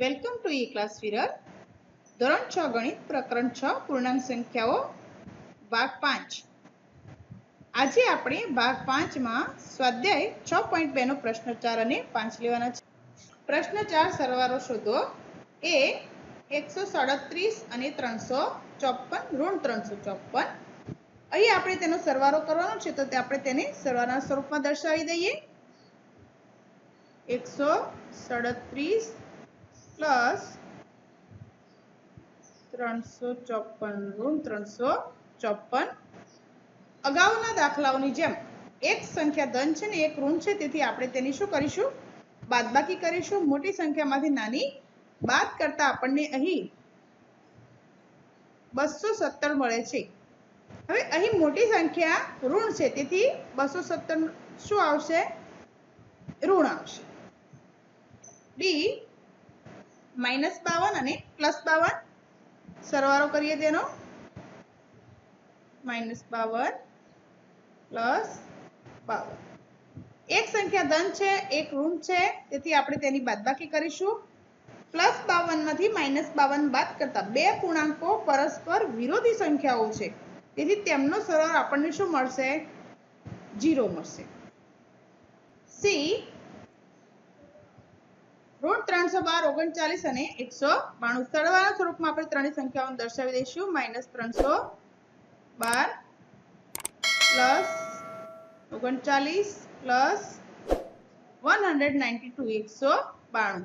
Welcome to E class વિરર ધોરણ છ ગણિત પ્રકરણ છ, પૂર્ણાંક સંખ્યાઓ ભાગ પાંચ. આજે આપણે ભાગ પાંચમાં સ્વાધ્યાય છ પોઈન્ટ બેનો પ્રશ્ન ચાર અને પાંચ લેવાના છે. પ્રશ્ન ચાર સરવારો શોધો. એ એકસો સાડત્રીસ અને ત્રણસો ચોપન, ઋણ ત્રણસો ચોપન. અહીં આપણે તેનો સરવારો કરવાનો છે, તો તે આપણે તેને સરવારના સ્વરૂપમાં દર્શાવી દઈએ. એકસો સડત્રીસ પ્લસ ત્રણસો ચોપન અગાઉના દાખલાઓની જેમ એક સંખ્યા ધન છે ને એક ઋણ છે, તેથી આપણે તેની શું કરીશું? બાદબાકી કરીશું. મોટી સંખ્યામાંથી નાની બાદ કરતા આપણને અહીં બસો સત્તર મળે છે. હવે અહીં મોટી સંખ્યા ઋણ છે, તેથી બસો સત્તર શું આવશે? ઋણ આવશે. ડી માઇનસ બાવન અને પ્લસ બાવન. સરવાળો કરીએ તેનો. માઇનસ બાવન પ્લસ બાવન. એક સંખ્યા ધન છે, એક ઋણ છે, તેથી આપણે તેની બાદબાકી કરીશું. પ્લસ બાવનમાંથી માઇનસ બાવન બાદ કરતા બે પૂર્ણાંકો પરસ્પર વિરોધી સંખ્યાઓ છે. તેથી તેમનો સરવાળો આપણને શું મળશે? જીરો મળશે. સી ઋણ ત્રણસો બાર, ઓગણચાલીસ અને એકસો બાણું. સરવાળા સ્વરૂપમાં આપણે ત્રણેય સંખ્યાઓને દર્શાવી દઈશું. માઇનસ ત્રણસો બાર પ્લસ ઓગણચાલીસ plus one hundred ninety two, એકસો બાણું.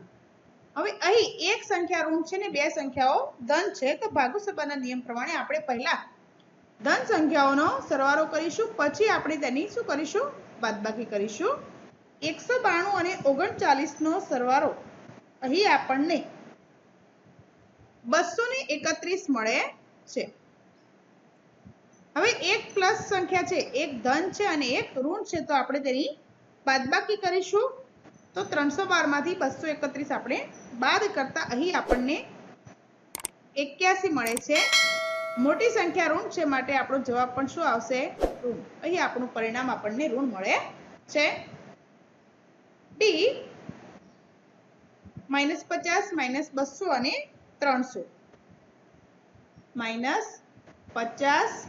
હવે અહીં એક સંખ્યા ઋણ છે ને બે સંખ્યાઓ ધન છે, તો ભાગુસભાના નિયમ પ્રમાણે આપણે પહેલા ધન સંખ્યાઓનો સરવાળો કરીશું, પછી આપણે તેની શું કરીશું? બાદબાકી કરીશું. એકસો બાણું અને ઓગણચાલીસ નો સરવાળો અહીં આપણને બસો ને એકત્રીસ મળે છે. હવે એક પ્લસ સંખ્યા છે, એક ધન છે અને એક ઋણ છે, તો આપણે તેની બાદબાકી કરીશું. તો ત્રણસો બારમાંથી બસો એકત્રીસ આપણે બાદ કરતા અહીં આપણને એક્યાસી મળે છે. મોટી સંખ્યા ઋણ છે માટે આપણો જવાબ પણ શું આવશે? ઋણ. અહીં આપણું પરિણામ આપણને ઋણ મળે છે. ડી માઇનસ પચાસ, માઇનસ બસો અને ત્રણસો. માઇનસ પચાસ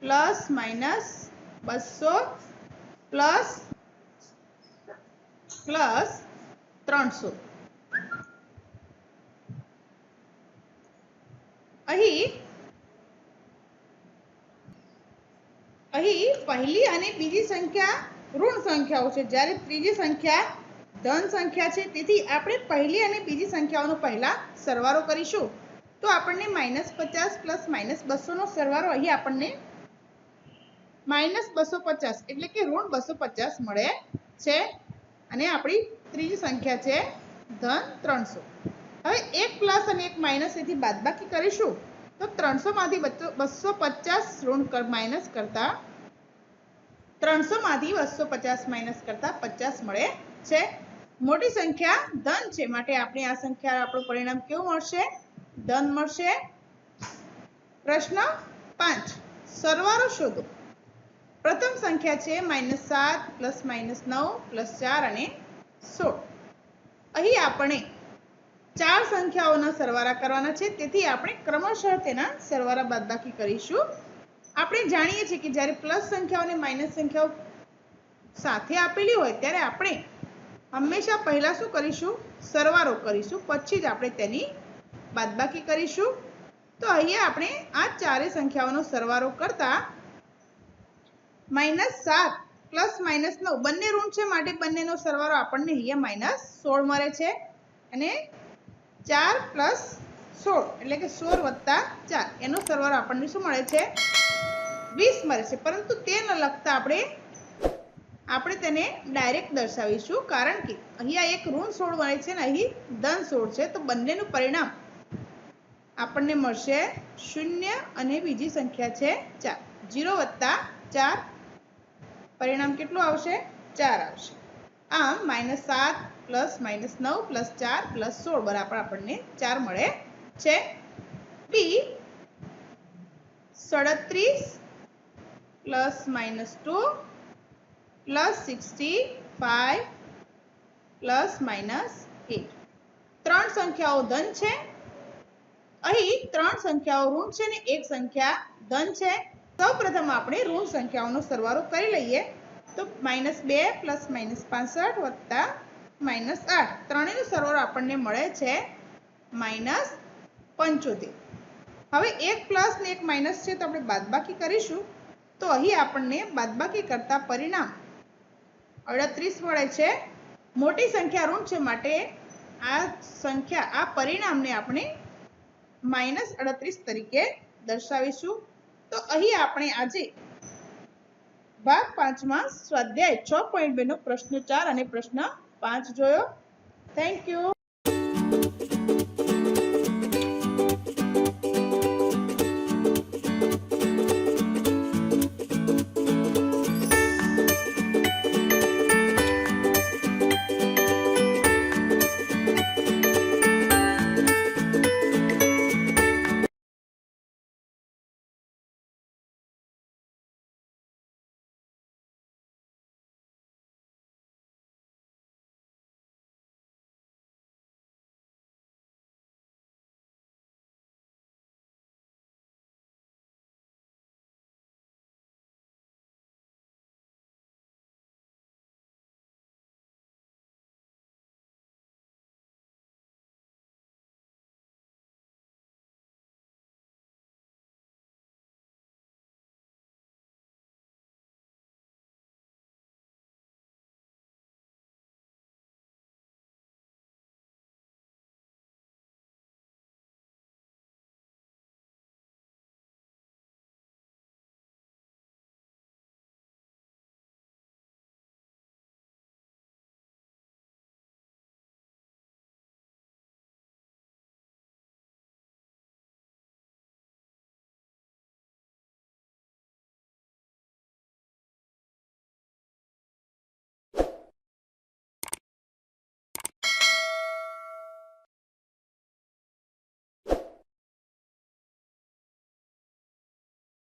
પ્લસ માઇનસ બસો પ્લસ પ્લસ ત્રણસો. અહીં અહીં પહેલી અને બીજી સંખ્યા ઋણ સંખ્યાઓ છે. જ્યારે ત્રીજી સંખ્યા ધન સંખ્યા છે, તેથી આપણે પહેલી અને બીજી સંખ્યાઓનો પહેલા સરવારો કરીશું. તો આપણને માઇનસ પચાસ પ્લસ માઇનસ બસોનો સરવારો અહીં આપણને માઇનસ બસો પચાસ, એટલે કે ઋણ બસો પચાસ મળે છે. અને આપણી ત્રીજી સંખ્યા છે, ધન ત્રણસો. હવે એક પ્લસ અને એક માઇનસ એથી બાદબાકી કરીશું. તો ત્રણસો માંથી બસો પચાસ ઋણ માઇનસ કરતા ત્રણસો માંથી બસો પચાસ માઇનસ કરતા પચાસ મળે છે. મોટી સંખ્યા ધન છે. માટે આપણે આ સંખ્યા આપણું પરિણામ કેવું મળશે? ધન મળશે. પ્રશ્ન પાંચ. સરવાળો શોધો. પ્રથમ સંખ્યા છે માઇનસ સાત, પ્લસ માઇનસ નવ, પ્લસ ચાર અને સોળ. અહીં આપણે ચાર સંખ્યાઓના સરવાળા કરવાના છે. તેથી આપણે ક્રમશઃ તેના સરવાળા બાદબાકી કરીશું. આપણે જાણીએ છીએ કે જ્યારે પ્લસ સંખ્યાઓ અને માઇનસ સંખ્યાઓ સાથે આપેલી હોય, ત્યારે આપણે હંમેશા પહેલા શું કરીશું? સરવારો કરીશું. પછી જ આપણે તેની બાદબાકી કરીશું. તો અહીંયા આપણે આ ચારે સંખ્યાઓનો સરવારો કરતા માઇનસ સાત પ્લસ માઇનસ નવ બંને ઋણ છે માટે બંનેનો સરવારો આપણને અહીંયા માઇનસ સોળ મળે છે. અને ચાર પ્લસ સોળ એટલે કે સોળ વત્તા ચાર એનો સરવારો આપણને શું મળે છે? વીસ મળે છે. પરંતુ તે ન લખતા આપણે આપણે તેને ડાયરેક્ટ દર્શાવીશું, કારણ કે અહીંયા એક ઋણ સોળ મળે છે ને અહીં ધન સોળ છે, તો બંનેનું પરિણામ આપણને મળશે શૂન્ય અને બીજી સંખ્યા છે ચાર. જીરો વત્તા ચાર. પરિણામ કેટલું આવશે? ચાર આવશે. આમ માઇનસ સાત પ્લસ માઇનસ નવ પ્લસ ચાર પ્લસ સોળ બરાબર આપણને ચાર મળે છે. બી સડત્રીસ plus minus two plus sixty five plus minus eight ત્રણ સંખ્યાઓ ધન છે. અહીં ત્રણ સંખ્યાઓ ઋણ છે ને એક સંખ્યા ધન છે. સૌપ્રથમ આપણે ઋણ સંખ્યાઓનો સરવાળો કરી લઈએ. તો માઇનસ બે પ્લસ માઇનસ પાસઠ વત્તા માઇનસ આઠ. ત્રણેયનો સરવાળો આપણને મળે છે માઇનસ પંચોતેર. હવે એક પ્લસ ને એક માઇનસ છે તો આપણે બાદબાકી કરીશું. તો અહીં આપણને બાદબાકી કરતા પરિણામ અડત્રીસ મળે છે. મોટી સંખ્યા ઋણ છે માટે આ સંખ્યા, આ પરિણામને આપણે માઇનસ અડત્રીસ તરીકે દર્શાવીશું. તો અહીં આપણે આજે ભાગ પાંચમાં સ્વાધ્યાય છ પોઈન્ટ બે નો પ્રશ્ન ચાર અને પ્રશ્ન પાંચ જોયો. Thank you